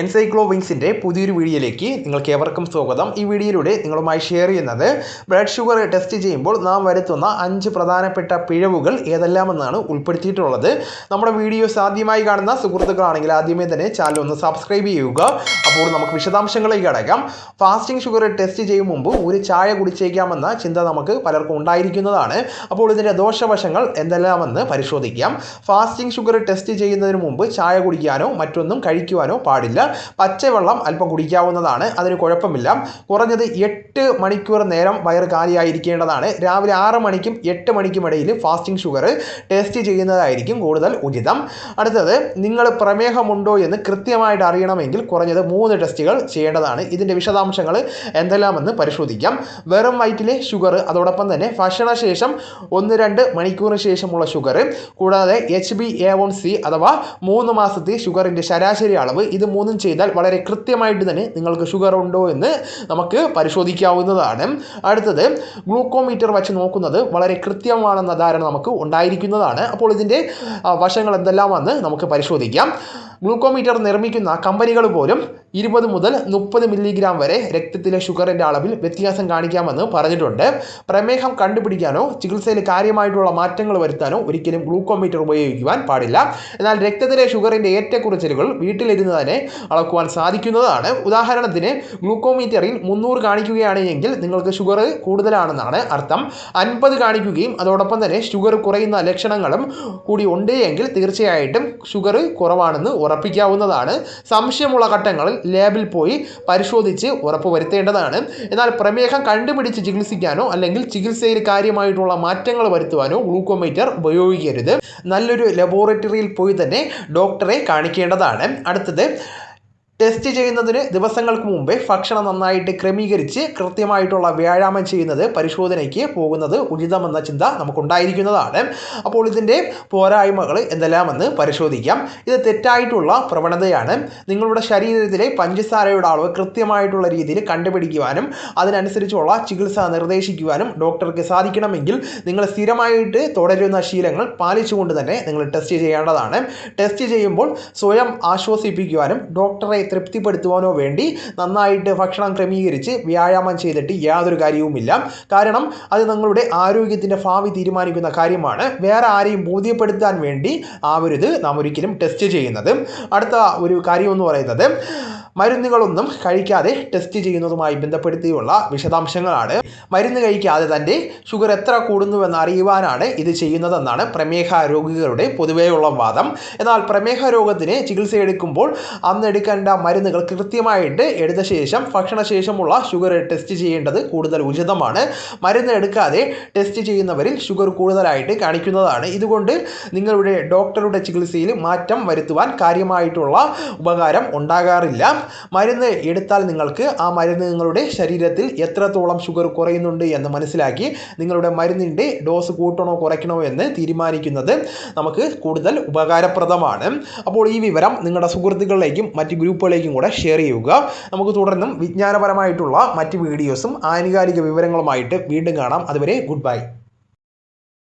എൻസൈക്ലോ വിങ്സിന്റെ പുതിയൊരു വീഡിയോയിലേക്ക് നിങ്ങൾക്ക് ഏവർക്കും സ്വാഗതം. ഈ വീഡിയോയിലൂടെ നിങ്ങളുമായി ഷെയർ ചെയ്യുന്നത് ബ്ലഡ് ഷുഗർ ടെസ്റ്റ് ചെയ്യുമ്പോൾ നാം വരുത്തുന്ന അഞ്ച് പ്രധാനപ്പെട്ട പിഴവുകൾ ഏതെല്ലാമെന്നാണ് ഉൾപ്പെടുത്തിയിട്ടുള്ളത്. നമ്മുടെ വീഡിയോസ് ആദ്യമായി കാണുന്ന സുഹൃത്തുക്കളാണെങ്കിൽ ആദ്യമേ തന്നെ ചാനൽ ഒന്ന് സബ്സ്ക്രൈബ് ചെയ്യുക. അപ്പോൾ നമുക്ക് വിശദാംശങ്ങളിലേക്ക് അടക്കാം. ഫാസ്റ്റിംഗ് ഷുഗർ ടെസ്റ്റ് ചെയ്യും മുമ്പ് ഒരു ചായ കുടിച്ചേക്കാമെന്ന ചിന്ത നമുക്ക് പലർക്കും ഉണ്ടായിരിക്കുന്നതാണ്. അപ്പോൾ ഇതിന്റെ ദോഷവശങ്ങൾ എന്തെല്ലാമെന്ന് പരിശോധിക്കാം. ഫാസ്റ്റിംഗ് ഷുഗർ ടെസ്റ്റ് ചെയ്യുന്നതിന് മുമ്പ് ചായ കുടിക്കാനോ മറ്റൊന്നും കഴിക്കുവാനോ പാടില്ല. പച്ചവെള്ളം അല്പം കുടിക്കാവുന്നതാണ്. അതിന് കുഴപ്പമില്ല. കുറഞ്ഞത് എട്ട് മണിക്കൂർ നേരം വയറ് കാലിയായിരിക്കേണ്ടതാണ്. രാവിലെ ആറ് മണിക്കും എട്ട് മണിക്കും ഇടയിൽ ഫാസ്റ്റിംഗ് ഷുഗർ ടെസ്റ്റ് ചെയ്യുന്നതായിരിക്കും കൂടുതൽ ഉചിതം. അടുത്തത് നിങ്ങൾ പ്രമേഹമുണ്ടോ എന്ന് കൃത്യമായിട്ട് അറിയണമെങ്കിൽ കുറഞ്ഞത് മൂന്ന് ടെസ്റ്റുകൾ ചെയ്യേണ്ടതാണ്. ഇതിന്റെ വിശദാംശങ്ങൾ എന്തെല്ലാമെന്ന് പരിശോധിക്കാം. വെറും വയറ്റിലെ ഷുഗർ അതോടൊപ്പം തന്നെ ഭക്ഷണശേഷം ഒന്ന് രണ്ട് മണിക്കൂറിന് ശേഷമുള്ള ഷുഗർ കൂടാതെ H B A one C അഥവാ മൂന്ന് മാസത്തെ ഷുഗറിന്റെ ശരാശരി അളവ്. ഇത് മൂന്നും ചെയ്താൽ വളരെ കൃത്യമായിട്ട് തന്നെ നിങ്ങൾക്ക് ഷുഗർ ഉണ്ടോ എന്ന് നമുക്ക് പരിശോധിക്കാവുന്നതാണ്. അടുത്തത് ഗ്ലൂക്കോമീറ്റർ വച്ച് നോക്കുന്നത് വളരെ കൃത്യമാണെന്ന ധാരണ നമുക്ക് ഉണ്ടായിരിക്കുന്നതാണ്. അപ്പോൾ ഇതിന്റെ വശങ്ങൾ എന്തെല്ലാമാണെന്ന് നമുക്ക് പരിശോധിക്കാം. ഗ്ലൂക്കോമീറ്റർ നിർമ്മിക്കുന്ന കമ്പനികൾ പോലും ഇരുപത് മുതൽ മുപ്പത് മില്ലിഗ്രാം വരെ രക്തത്തിലെ ഷുഗറിന്റെ അളവിൽ വ്യത്യാസം കാണിക്കാമെന്ന് പറഞ്ഞിട്ടുണ്ട്. പ്രമേഹം കണ്ടുപിടിക്കാനോ ചികിത്സയിൽ കാര്യമായിട്ടുള്ള മാറ്റങ്ങൾ വരുത്താനോ ഒരിക്കലും ഗ്ലൂക്കോമീറ്റർ ഉപയോഗിക്കുവാൻ പാടില്ല. എന്നാൽ രക്തത്തിലെ ഷുഗറിന്റെ ഏറ്റക്കുറച്ചിലുകൾ വീട്ടിലിരുന്ന് തന്നെ അളക്കുവാൻ സാധിക്കുന്നതാണ്. ഉദാഹരണത്തിന് ഗ്ലൂക്കോമീറ്ററിൽ മുന്നൂറ് കാണിക്കുകയാണെങ്കിൽ നിങ്ങൾക്ക് ഷുഗർ കൂടുതലാണെന്നാണ് അർത്ഥം. അൻപത് കാണിക്കുകയും അതോടൊപ്പം തന്നെ ഷുഗർ കുറയുന്ന ലക്ഷണങ്ങളും കൂടി ഉണ്ട് എങ്കിൽ തീർച്ചയായിട്ടും ഷുഗർ കുറവാണെന്ന് ഉറപ്പിക്കാവുന്നതാണ്. സംശയമുള്ള ഘട്ടങ്ങളിൽ ലാബിൽ പോയി പരിശോധിച്ച് ഉറപ്പ് വരുത്തേണ്ടതാണ്. എന്നാൽ പ്രമേഹം കണ്ടുപിടിച്ച് ചികിത്സിക്കാനോ അല്ലെങ്കിൽ ചികിത്സയിൽ കാര്യമായിട്ടുള്ള മാറ്റങ്ങൾ വരുത്തുവാനോ ഗ്ലൂക്കോമീറ്റർ ഉപയോഗിക്കരുത്. നല്ലൊരു ലബോറട്ടറിയിൽ പോയി തന്നെ ഡോക്ടറെ കാണിക്കേണ്ടതാണ്. അടുത്തത് ടെസ്റ്റ് ചെയ്യുന്നതിന് ദിവസങ്ങൾക്ക് മുമ്പേ ഭക്ഷണം നന്നായിട്ട് ക്രമീകരിച്ച് കൃത്യമായിട്ടുള്ള വ്യായാമം ചെയ്യുന്നത് പരിശോധനയ്ക്ക് പോകുന്നത് ഉചിതമെന്ന ചിന്ത നമുക്കുണ്ടായിരിക്കുന്നതാണ്. അപ്പോൾ ഇതിന്റെ പോരായ്മകൾ എന്തെല്ലാമെന്ന് പരിശോധിക്കാം. ഇത് തെറ്റായിട്ടുള്ള പ്രവണതയാണ്. നിങ്ങളുടെ ശരീരത്തിലെ പഞ്ചസാരയുടെ അളവ് കൃത്യമായിട്ടുള്ള രീതിയിൽ കണ്ടുപിടിക്കുവാനും അതിനനുസരിച്ചുള്ള ചികിത്സ നിർദ്ദേശിക്കുവാനും ഡോക്ടർക്ക് സാധിക്കണമെങ്കിൽ നിങ്ങൾ സ്ഥിരമായിട്ട് തുടരുന്ന ശീലങ്ങൾ പാലിച്ചുകൊണ്ട് തന്നെ നിങ്ങൾ ടെസ്റ്റ് ചെയ്യേണ്ടതാണ്. ടെസ്റ്റ് ചെയ്യുമ്പോൾ സ്വയം ആശ്വസിപ്പിക്കുവാനും ഡോക്ടറെ തൃപ്തിപ്പെടുത്തുവാനോ വേണ്ടി നന്നായിട്ട് ഭക്ഷണം ക്രമീകരിച്ച് വ്യായാമം ചെയ്തിട്ട് യാതൊരു കാര്യവുമില്ല. കാരണം അത് നിങ്ങളുടെ ആരോഗ്യത്തിന്റെ ഭാവി തീരുമാനിക്കുന്ന കാര്യമാണ്. വേറെ ആരെയും ബോധ്യപ്പെടുത്താൻ വേണ്ടി ആവരുത് നാം ഒരിക്കലും ടെസ്റ്റ് ചെയ്യുന്നത്. അടുത്ത ഒരു കാര്യം എന്ന് പറയുന്നത് മരുന്നുകളൊന്നും കഴിക്കാതെ ടെസ്റ്റ് ചെയ്യുന്നതുമായി ബന്ധപ്പെടുത്തിയുള്ള വിശദാംശങ്ങളാണ്. മരുന്ന് കഴിക്കാതെ തന്റെ ഷുഗർ എത്ര കൂടുന്നുവെന്ന് അറിയുവാനാണ് ഇത് ചെയ്യുന്നതെന്നാണ് പ്രമേഹ രോഗികളുടെ പൊതുവെയുള്ള വാദം. എന്നാൽ പ്രമേഹ രോഗത്തിന് ചികിത്സ എടുക്കുമ്പോൾ അന്ന് എടുക്കേണ്ട മരുന്നുകൾ കൃത്യമായിട്ട് എടുത്ത ശേഷം ഭക്ഷണശേഷമുള്ള ഷുഗർ ടെസ്റ്റ് ചെയ്യേണ്ടത് കൂടുതൽ ഉചിതമാണ്. മരുന്ന് എടുക്കാതെ ടെസ്റ്റ് ചെയ്യുന്നവരിൽ ഷുഗർ കൂടുതലായിട്ട് കാണിക്കുന്നതാണ്. ഇതുകൊണ്ട് നിങ്ങളുടെ ഡോക്ടറുടെ ചികിത്സയിൽ മാറ്റം വരുത്തുവാൻ കാര്യമായിട്ടുള്ള ഉപകാരം ഉണ്ടാകാറില്ല. മരുന്ന് എടുത്താൽ നിങ്ങൾക്ക് ആ മരുന്ന് നിങ്ങളുടെ ശരീരത്തിൽ എത്രത്തോളം ഷുഗർ കുറയുന്നുണ്ട് എന്ന് മനസ്സിലാക്കി നിങ്ങളുടെ മരുന്നിന്റെ ഡോസ് കൂട്ടണോ കുറയ്ക്കണോ എന്ന് തീരുമാനിക്കുന്നത് നമുക്ക് കൂടുതൽ ഉപകാരപ്രദമാണ്. അപ്പോൾ ഈ വിവരം നിങ്ങളുടെ സുഹൃത്തുക്കളിലേക്കും മറ്റ് ഗ്രൂപ്പുകളിലേക്കും കൂടെ ഷെയർ ചെയ്യുക. നമുക്ക് തുടർന്നും വിജ്ഞാനപരമായിട്ടുള്ള മറ്റ് വീഡിയോസും ആനുകാലിക വിവരങ്ങളുമായിട്ട് വീണ്ടും കാണാം. അതുവരെ ഗുഡ് ബൈ